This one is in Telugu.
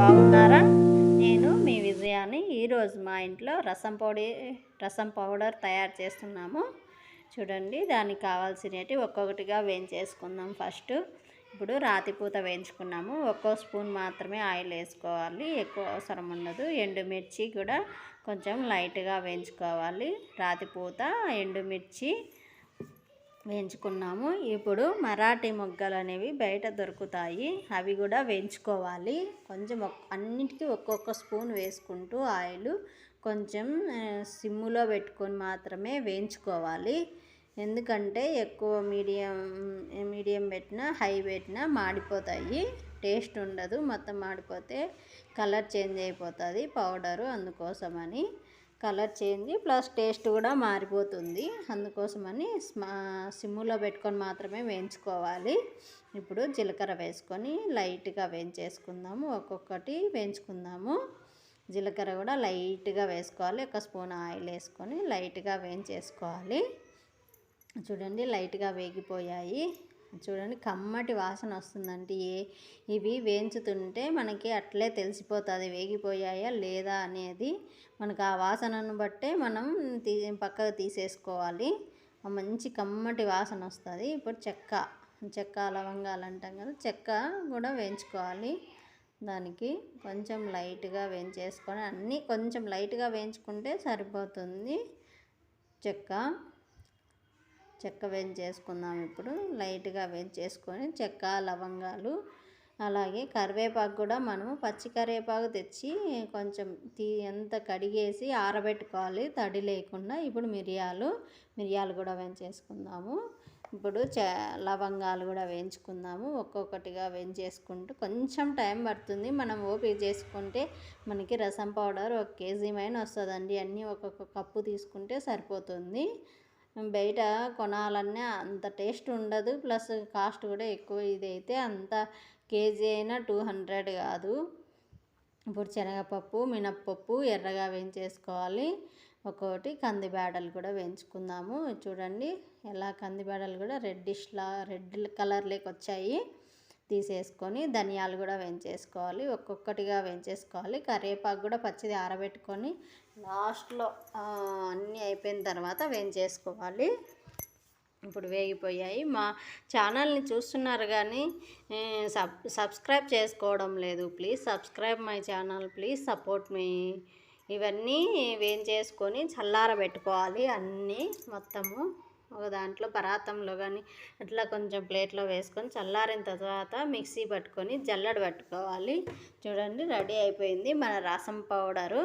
బాగున్నారా? నేను మీ విజయాన్ని ఈరోజు మా ఇంట్లో రసం పొడి రసం పౌడర్ తయారు చేస్తున్నాము. చూడండి దానికి కావాల్సినవి ఒక్కొక్కటిగా వేయించేసుకుందాం ఫస్ట్. ఇప్పుడు రాతిపూత వేయించుకున్నాము. ఒక్కో స్పూన్ మాత్రమే ఆయిల్ వేసుకోవాలి. ఎక్కువ అవసరం ఉండదు. ఎండుమిర్చి కూడా కొంచెం లైట్గా వేయించుకోవాలి. రాతిపూత ఎండుమిర్చి వేయించుకున్నాము. ఇప్పుడు మరాఠీ మొగ్గలు అనేవి బయట దొరుకుతాయి. అవి కూడా వేయించుకోవాలి. కొంచెం అన్నిటికీ ఒక్కొక్క స్పూన్ వేసుకుంటూ ఆయిల్ కొంచెం సిమ్ములో పెట్టుకొని మాత్రమే వేయించుకోవాలి. ఎందుకంటే ఎక్కువ మీడియం మీడియం పెట్టినా హై పెట్టినా మాడిపోతాయి. టేస్ట్ ఉండదు. మొత్తం మాడిపోతే కలర్ చేంజ్ అయిపోతుంది పౌడరు అందుకోసమని. కలర్ చేంజ్ ప్లస్ టేస్ట్ కూడా మారిపోతుంది. అందుకోసమని సిమ్ములో పెట్టుకొని మాత్రమే వేయించుకోవాలి. ఇప్పుడు జీలకర్ర వేసుకొని లైట్గా వేయించేసుకుందాము. ఒక్కొక్కటి వేయించుకుందాము. జీలకర్ర కూడా లైట్గా వేసుకోవాలి. ఒక స్పూన్ ఆయిల్ వేసుకొని లైట్గా వేయించేసుకోవాలి. చూడండి లైట్గా వేగిపోయాయి. చూడండి కమ్మటి వాసన వస్తుందంటే ఏ ఇవి వేయించుతుంటే మనకి అట్లే తెలిసిపోతుంది వేగిపోయాయా లేదా అనేది మనకు ఆ వాసనను బట్టే మనం తీ పక్కకు తీసేసుకోవాలి. మంచి కమ్మటి వాసన వస్తుంది. ఇప్పుడు చెక్క చెక్క లవంగాలు అంటాం కదా చెక్క కూడా వేయించుకోవాలి. దానికి కొంచెం లైట్గా వేయించేసుకొని అన్నీ కొంచెం లైట్గా వేయించుకుంటే సరిపోతుంది చెక్క. చెక్క వేయించేసుకుందాం ఇప్పుడు. లైట్గా వేయించేసుకొని చెక్క లవంగాలు అలాగే కరివేపాకు కూడా మనము పచ్చి కరివేపాకు తెచ్చి కొంచెం తీ ఎంత కడిగేసి ఆరబెట్టుకోవాలి. తడి లేకుండా ఇప్పుడు మిరియాలు మిరియాలు కూడా వేయించేసుకుందాము. ఇప్పుడు చ లవంగాలు కూడా వేయించుకుందాము. ఒక్కొక్కటిగా వేయించేసుకుంటూ కొంచెం టైం పడుతుంది. మనం ఓపిక చేసుకుంటే మనకి రసం పౌడర్ ఒక కేజీ మైన వస్తుందండి. అన్నీ ఒక్కొక్క కప్పు తీసుకుంటే సరిపోతుంది. బయట కొనాలన్నా అంత టేస్ట్ ఉండదు. ప్లస్ కాస్ట్ కూడా ఎక్కువ. ఇది అయితే అంత కేజీ అయినా టూ హండ్రెడ్ కాదు. ఇప్పుడు శనగపప్పు మినప్పప్పు ఎర్రగా వేయించేసుకోవాలి. ఒక్కొక్కటి కందిబేడలు కూడా వేయించుకుందాము. చూడండి ఎలా కందిబేడలు కూడా రెడ్డిష్లా రెడ్ కలర్లోకి వచ్చాయి తీసేసుకొని ధనియాలు కూడా వేయించేసుకోవాలి. ఒక్కొక్కటిగా వేయించేసుకోవాలి. కరివేపాకు కూడా పచ్చిది ఆరబెట్టుకొని లాస్ట్లో అన్నీ అయిపోయిన తర్వాత వేయించేసుకోవాలి. ఇప్పుడు వేగిపోయాయి. మా ఛానల్ని చూస్తున్నారు కానీ సబ్ సబ్స్క్రైబ్ చేసుకోవడం లేదు. Please subscribe my channel. Please support me. ఇవన్నీ వేయించేసుకొని చల్లారబెట్టుకోవాలి అన్నీ మొత్తము. ఒక దాంట్లో పరాతంలో కానీ అట్లా కొంచెం ప్లేట్లో వేసుకొని చల్లారిన తర్వాత మిక్సీ పట్టుకొని జల్లెడ పట్టుకోవాలి. చూడండి రెడీ అయిపోయింది మన రసం పౌడరు.